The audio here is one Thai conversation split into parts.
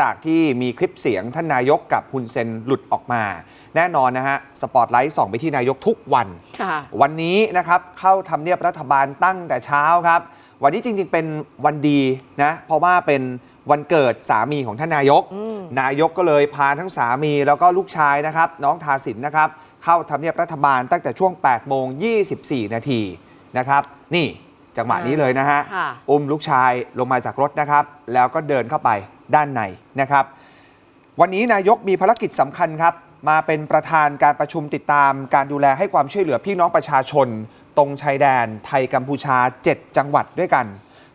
จากที่มีคลิปเสียงท่านนายกกับฮุนเซนหลุดออกมา แน่นอนนะฮะ สปอตไลท์ส่องไปที่นายกทุกวันค่ะวันนี้นะครับเข้าทำเนียบรัฐบาลตั้งแต่เช้าครับ วันนี้จริงๆเป็นวันดีนะ เพราะว่าเป็นวันเกิดสามีของท่านนายกอืมนายกก็เลยพาทั้งสามีแล้วก็ลูกชายนะครับ น้องทาสินนะครับ เข้าทำเนียบรัฐบาลตั้งแต่ช่วง8โมง24 นาทีนะครับนี่จังหวะนี้เลยนะฮะค่ะอุ้มลูกชายลงมาจากรถนะครับ แล้วก็เดินเข้าไป ด้านในนะครับ วันนี้นายกมีภารกิจสำคัญครับ มาเป็นประธานการประชุมติดตาม การดูแลให้ความช่วยเหลือพี่น้องประชาชน ตรงชายแดน ไทยกัมพูชา 7 จังหวัดด้วยกัน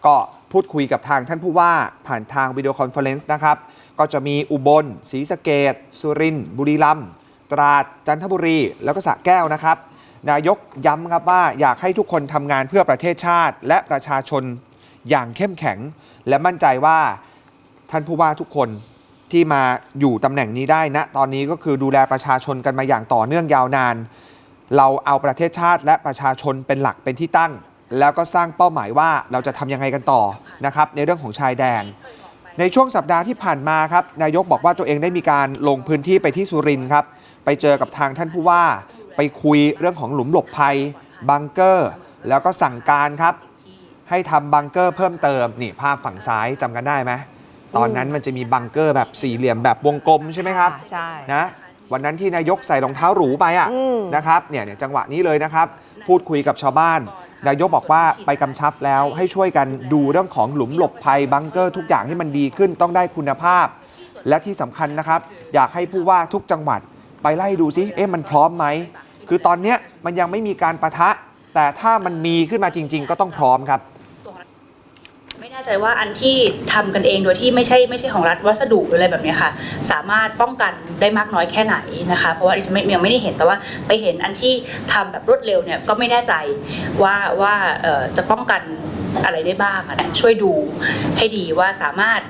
ก็พูดคุยกับทางท่านผู้ว่าผ่านทางวิดีโอคอนเฟอเรนซ์นะครับ ก็จะมีอุบลศรีสะเกดสุรินทร์บุรีรัมย์ตราดจันทบุรี แล้วก็สระแก้วนะครับ นายกย้ำครับว่าอยากให้ทุกคนทำงานเพื่อประเทศชาติ และประชาชนอย่างเข้มแข็ง และมั่นใจว่า ท่านผู้ว่าทุกคนที่มาอยู่ตำแหน่งนี้ได้นะ ตอนนี้ก็คือดูแลประชาชนกันมาอย่างต่อเนื่องยาวนาน เราเอาประเทศชาติและประชาชนเป็นหลักเป็นที่ตั้ง แล้วก็สร้างเป้าหมายว่าเราจะทำยังไงกันต่อนะครับในเรื่องของชายแดน ในช่วงสัปดาห์ที่ผ่านมาครับนายกบอกว่าตัวเองได้มีการลงพื้นที่ไปที่สุรินทร์ครับไปเจอกับทางท่านผู้ว่า ไปคุยเรื่องของหลุมหลบภัย บังเกอร์ แล้วก็สั่งการครับ ให้ทำบังเกอร์เพิ่มเติมนี่ภาพฝั่งซ้ายจำกันได้ไหม ตอนนั้นมันจะมีบังเกอร์แบบสี่เหลี่ยมแบบวงกลมใช่ไหมครับใช่นะวันนั้นที่นายกใส่รองเท้าหรูไปอะอืมนะครับเนี่ยเนี่ยจังหวะนี้เลยนะครับ พูดคุยกับชาวบ้าน นายกบอกว่าไปกำชับแล้วให้ช่วยกันดูเรื่องของหลุมหลบภัยบังเกอร์ทุกอย่างให้มันดีขึ้นต้องได้คุณภาพ และที่สำคัญนะครับ อยากให้ผู้ว่าทุกจังหวัดไปไล่ดูซิเอ๊ะมันพร้อมไหมคือตอนเนี้ยมันยังไม่มีการประทะ แต่ถ้ามันมีขึ้นมาจริง ๆ ก็ต้องพร้อมครับไม่แน่ ใจว่าอันที่ทำกันเองโดยที่ไม่ใช่ไม่ใช่ของรัฐวัสดุหรืออะไรแบบนี้ค่ะ สามารถป้องกันได้มากน้อยแค่ไหนนะคะ เพราะว่าดิฉันไม่ยังไม่ได้เห็นแต่ว่าไปเห็นอันที่ทำแบบรวดเร็วเนี่ยก็ไม่แน่ใจว่าว่าจะป้องกันอะไรได้บ้างนะช่วยดูให้ดีว่าสามารถ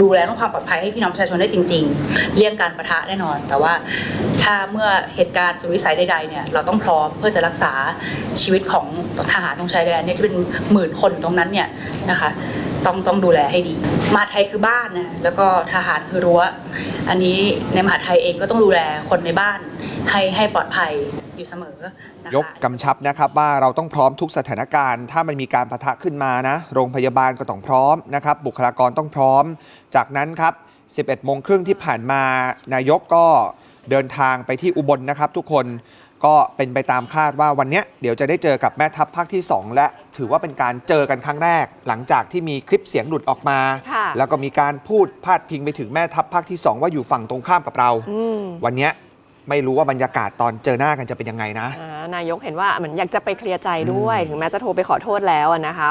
ดูแลเรื่องความปลอดภัยให้พี่น้องประชาชนได้จริง ๆ เลี่ยงการประทะแน่นอน แต่ว่าถ้าเมื่อเหตุการณ์สุดวิสัยใดๆเนี่ยเราต้องพร้อมเพื่อจะรักษาชีวิตของทหารตรงชายแดนเนี่ยที่เป็นหมื่นคนตรงนั้นเนี่ยนะคะต้องต้องดูแลให้ดี มหาไทยคือบ้านนะแล้วก็ทหารคือรั้ว อันนี้ในมหาไทยเองก็ต้องดูแลคนในบ้าน ให้ให้ปลอดภัยอยู่เสมอนะคะ ยกกำชับนะครับว่าเราต้องพร้อมทุกสถานการณ์ ถ้ามันมีการปะทะขึ้นมานะ โรงพยาบาลก็ต้องพร้อมนะครับ บุคลากรต้องพร้อม จากนั้นครับ 11โมงครึ่งที่ผ่านมานายกก็เดินทางไปที่อุบลนะครับ ทุกคนก็เป็นไปตามคาดว่าวันเนี้ยเดี๋ยวจะได้เจอกับแม่ทัพภาคที่ 2 และถือว่าเป็นการเจอกันครั้งแรก หลังจากที่มีคลิปเสียงหลุดออกมา ค่ะ แล้วก็มีการพูดพาดพิงไปถึงแม่ทัพภาคที่ 2 ว่าอยู่ฝั่งตรงข้ามกับเรา อืม วันเนี้ย ไม่รู้ว่าบรรยากาศตอนเจอหน้ากันจะเป็นยังไงนะ อ่านายกเห็นว่าเหมือนอยากจะไปเคลียร์ใจด้วย ถึงแม้จะโทรไปขอโทษแล้วอะนะคะ